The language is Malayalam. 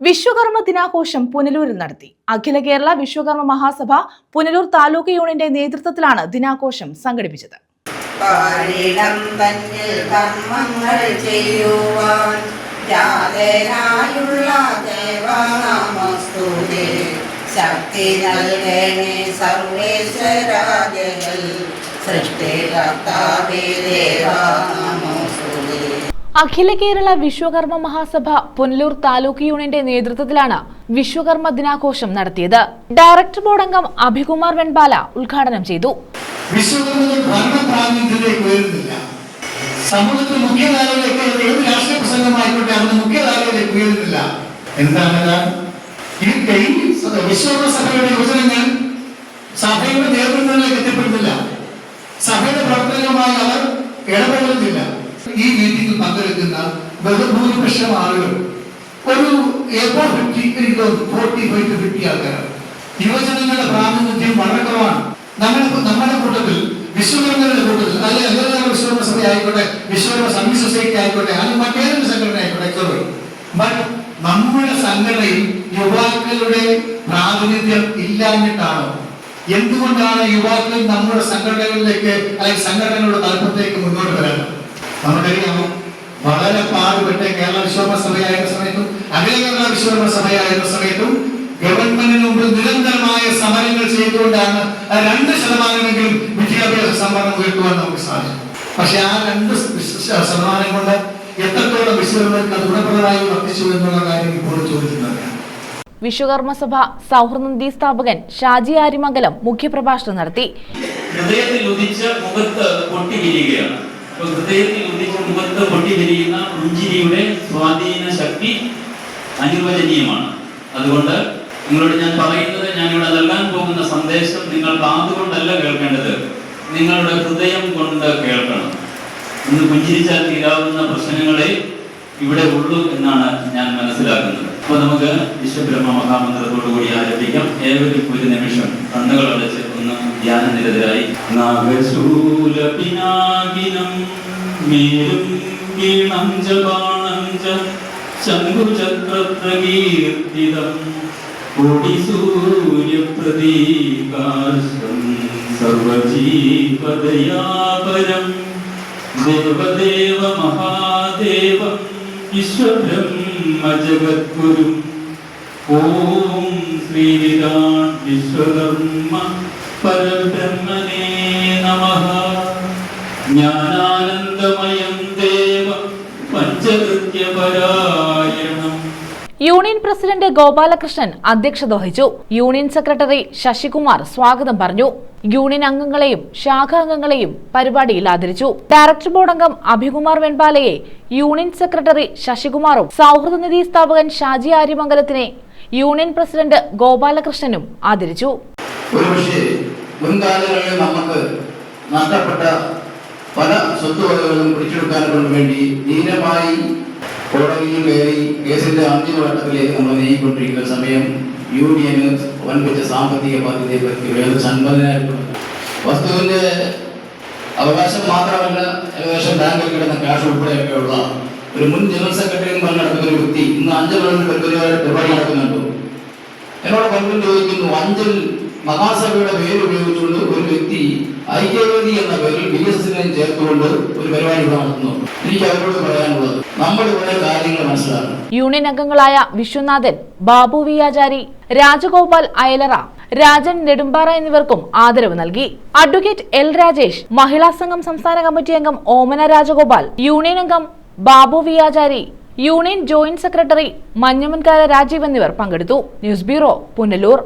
വിശ്വകർമ്മ ദിനാഘോഷം പുനലൂരിൽ നടത്തി. അഖില കേരള വിശ്വകർമ്മ മഹാസഭ പുനലൂർ താലൂക്ക് യൂണിയന്റെ നേതൃത്വത്തിലാണ് ദിനാഘോഷം സംഘടിപ്പിച്ചത്. സൃഷ്ടേ അഖില കേരള വിശ്വകർമ്മ മഹാസഭ പുനലൂർ താലൂക്ക് യൂണിയന്റെ നേതൃത്വത്തിലാണ് വിശ്വകർമ്മ ദിനാഘോഷം നടത്തിയത്. ഡയറക്ടർ ബോർഡ് അംഗം അഭികുമാർ വെൺപാല ഉദ്ഘാടനം ചെയ്തു. ഈ വിശ്വകർമ്മ സഭയുടെ യുവജനങ്ങൾ സഭയുടെ നേതൃത്വങ്ങളിലേക്ക് എത്തിപ്പെടുന്നില്ല. സഭയുടെ പ്രവർത്തനവുമായി അവർ ഇടപെടുന്നില്ല ഈ മീറ്റിംഗ് പങ്കെടുക്കുന്ന ബഹുഭൂരിപക്ഷം ആളുകൾ ഒരു above fifty forty five to fifty ആൾക്കാരാണ്. യുവജനങ്ങളുടെ പ്രാതിനിധ്യം വളരെ കുറവാണ്. നമ്മുടെ നമ്മുടെ കൂട്ടത്തിൽ വിശ്വകർമ്മങ്ങളുടെ കൂട്ടത്തിൽ അല്ലെ എല്ലാ വിശ്വകർമ്മ സഭ ആയിക്കോട്ടെ വിശ്വകർമ്മ സംഘി സൊസൈറ്റി ആയിക്കോട്ടെ അല്ലെങ്കിൽ മറ്റേതൊരു സംഘടന ആയിക്കോട്ടെ ബട്ട് നമ്മുടെ സംഘടനയിൽ യുവാക്കളുടെ പ്രാതിനിധ്യം ഇല്ലാഞ്ഞിട്ടാണോ? എന്തുകൊണ്ടാണ് യുവാക്കൾ നമ്മുടെ സംഘടനകളിലേക്ക് അല്ലെങ്കിൽ സംഘടനകളുടെ തലപ്പത്തേക്ക് മുന്നോട്ട് വരാൻ നമുക്കറിയാം വളരെ പാടുപെട്ട് കേരള വിശ്വകർമ്മ സഭയായിരുന്ന സമയത്തും അഖില കേരള വിശ്വകർമ്മ സഭയായിരുന്ന സമയത്തും ഗവൺമെന്റിന് മുമ്പിൽ നിരന്തരമായ സമരങ്ങൾ ചെയ്തുകൊണ്ടാണ് രണ്ട് ശതമാനമെങ്കിലും വിദ്യാഭ്യാസ സംവരണം ഉയർത്തുവാൻ നമുക്ക് സാധിച്ചു പക്ഷെ ആ രണ്ട് ശതമാനം കൊണ്ട് എത്രത്തോളം വിശ്വകർമ്മർക്ക് അത് ഗുണപ്രദമായി വർദ്ധിച്ചു എന്നുള്ള കാര്യം ഇപ്പോൾ ചോദിക്കുന്നതാണ് വിശ്വകർമ്മ സഭ സൗഹൃദി സ്ഥാപകൻ ഷാജി ആരിമംഗലം മുഖ്യപ്രഭാഷണം നടത്തി. ഹൃദയത്തിൽ ഉദിച്ച് മുഖത്ത് പൊട്ടി വിരിയുകയാണ് മുഖത്ത് പൊട്ടി വിരിയുന്ന പുഞ്ചിരിയുടെ സ്വാധീന ശക്തി അനിർവചനീയമാണ്. അതുകൊണ്ട് നിങ്ങളോട് ഞാൻ പറയുന്നത് ഞാൻ ഇവിടെ നൽകാൻ പോകുന്ന സന്ദേശം നിങ്ങൾ കാതുകൊണ്ടല്ല കേൾക്കേണ്ടത്. നിങ്ങളുടെ ഹൃദയം കൊണ്ട് കേൾക്കണം. ഇന്ന് പുഞ്ചിരിച്ചാൽ തീരാവുന്ന പ്രശ്നങ്ങളെ ഇവിടെ ഉള്ളൂ എന്നാണ് ഞാൻ മനസ്സിലാക്കുന്നത്. അപ്പൊ നമുക്ക് വിശ്വബ്രഹ്മ മഹാമന്ത്രത്തോടു കൂടി ആരംഭിക്കാം. ഏവരും ഒരു നിമിഷം കണ്ണുകൾ അടച്ച് ശംഖുചക്രപ്രകീർത്തിതം. കോടിസൂര്യപ്രദീകാശം സർവജീവദയാപരം. ദേവദേവ മഹാദേവ വിശ്വബ്രഹ്മ ജഗദ്ഗുരു. ഓം ശ്രീരാം വിശ്വകർമ്മ യൂണിയൻ പ്രസിഡന്റ് ഗോപാലകൃഷ്ണൻ അധ്യക്ഷത വഹിച്ചു. യൂണിയൻ സെക്രട്ടറി ശശികുമാർ സ്വാഗതം പറഞ്ഞു. യൂണിയൻ അംഗങ്ങളെയും ശാഖാംഗങ്ങളെയും പരിപാടിയിൽ ആദരിച്ചു. ഡയറക്ടർ ബോർഡ് അംഗം അഭികുമാർ വെൺപാലയെ യൂണിയൻ സെക്രട്ടറി ശശികുമാറും സൗഹൃദനിധി സ്ഥാപകൻ ഷാജി ആര്യമംഗലത്തിനെ യൂണിയൻ പ്രസിഡന്റ് ഗോപാലകൃഷ്ണനും ആദരിച്ചു. ഒരുപക്ഷെ മുൻകാലങ്ങളിൽ നമുക്ക് നഷ്ടപ്പെട്ട പല സ്വത്തുവകകളും പിടിച്ചെടുക്കാനും വേണ്ടി ധീരമായി കോടതിയിൽ കയറി കേസിന്റെ അന്തിമഘട്ടത്തിലേക്ക് നമ്മൾ നീങ്ങിക്കൊണ്ടിരിക്കുന്ന സമയം യൂണിയന് വൻപിച്ച സാമ്പത്തിക ബാധ്യതയെ പറ്റി വേറെ സമ്പന്നനായിട്ടുണ്ട് വസ്തുവിന്റെ അവകാശം മാത്രമല്ല ഏകദേശം ബാങ്കിൽ കിടന്ന ക്യാഷ് ഉൾപ്പെടെയൊക്കെയുള്ള ഒരു മുൻ ജനറൽ സെക്രട്ടറിയും പറഞ്ഞ നടക്കുന്ന ഒരു വ്യക്തി ഇന്ന് അഞ്ചൽ പരിപാടി പരിപാടി നടക്കുന്നുണ്ടോ. എന്നോട് പലരും ചോദിക്കുന്നു അഞ്ചൽ മഹാസഭയുടെ പേര് ഉപയോഗിച്ചുകൊണ്ട് ഒരു വ്യക്തി ഐക്യവേദി എന്ന പേരിൽ ബി എസ് എസിനെയും ചേർത്തുകൊണ്ട് ഒരു പരിപാടി നടത്തുന്നു. എനിക്ക് അവരോട് പറയാനുള്ളത് നമ്മൾ ഇവിടെ കാര്യങ്ങൾ മനസ്സിലാക്കണം. യൂണിയൻ അംഗങ്ങളായ വിശ്വനാഥൻ ബാബു വി ആചാരി രാജഗോപാൽ അയലറ രാജൻ നെടുമ്പാറ എന്നിവർക്കും ആദരവ് നൽകി. അഡ്വക്കേറ്റ് എൽ രാജേഷ് മഹിളാ സംഘം സംസ്ഥാന കമ്മിറ്റി അംഗം ഓമന രാജഗോപാൽ യൂണിയൻ അംഗം Babu V Achari union joint secretary Manjamankara Rajeev എന്നിവർ പങ്കെടുത്തു. News bureau Punalur.